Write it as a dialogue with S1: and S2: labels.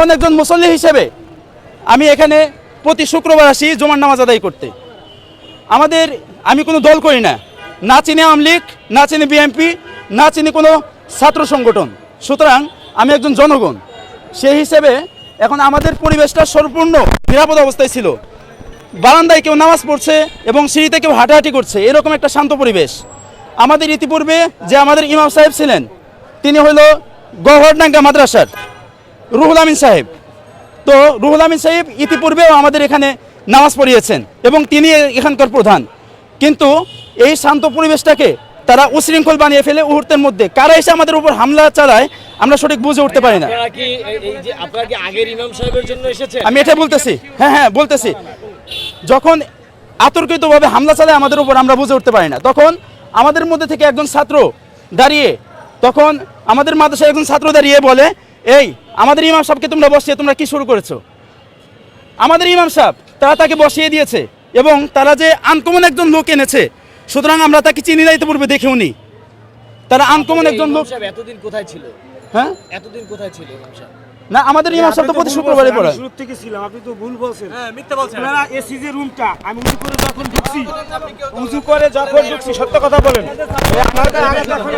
S1: সাধারণ একজন মুসল্লি হিসেবে আমি এখানে প্রতি শুক্রবার আসি জুমার নামাজ আদায় করতে। আমাদের, আমি কোনো দল করি না। না চিনি আওয়ামী লীগ, না চিনি বিএনপি, না চিনি কোনো ছাত্র সংগঠন। সুতরাং আমি একজন জনগণ। সেই হিসেবে এখন আমাদের পরিবেশটা সম্পূর্ণ নিরাপদ অবস্থায় ছিল। বারান্দায় কেউ নামাজ পড়ছে এবং সিঁড়িতে কেউ হাঁটাহাঁটি করছে। এরকম একটা শান্ত পরিবেশ। আমাদের ইতিপূর্বে যে আমাদের ইমাম সাহেব ছিলেন, তিনি হলো গহরডাঙ্গা মাদ্রাসার। রুহুল আমিন সাহেব। তো রুহুল আমিন সাহেব ইতিপূর্বেও আমাদের এখানে নামাজ পড়িয়েছেন এবং তিনি এখানকার প্রধান। কিন্তু এই শান্ত পরিবেশটাকে তারা উশৃঙ্খল বানিয়ে ফেলে মুহূর্তের মধ্যে। কারা এসে আমাদের উপর হামলা চালায় আমরা সঠিক বুঝে উঠতে পারি না। আমি এটা বলতেছি। হ্যাঁ হ্যাঁ বলতেছি। যখন আতর্কিতভাবে হামলা চালায় আমাদের উপর আমরা বুঝে উঠতে পারি না। তখন আমাদের মধ্যে থেকে একজন ছাত্র দাঁড়িয়ে তখন আমাদের মাদ্রাসায় একজন ছাত্র দাঁড়িয়ে বলে এই আমাদের ইমাম সাহেবকে তোমরা বসিয়ে তোমরা কি শুরু করেছ? আমাদের ইমাম সাহেব তারা তাকে বসিয়ে দিয়েছে এবং তারা যে আনকমন একজন লোক এনেছে সুতরাং আমরা তাকে চিনি না ইতিপূর্বে দেখেও নি তারা আনকমন একজন লোক
S2: এতদিন কোথায় ছিল?
S1: হ্যাঁ?
S2: এতদিন কোথায় ছিল ইমাম সাহেব?
S1: না আমাদের ইমাম সাহেব তো প্রতি শুক্রবারে পড়ায়।
S3: শুরু থেকে ছিলাম আপনি তো ভুল বলছেন।
S4: হ্যাঁ মিথ্যা বলছেন।
S3: আপনারা এসি যে রুমটা আমি উজু করে যখন ঢুকছি উজু করে যখন ঢুকছি সত্য কথা বলেন। যখন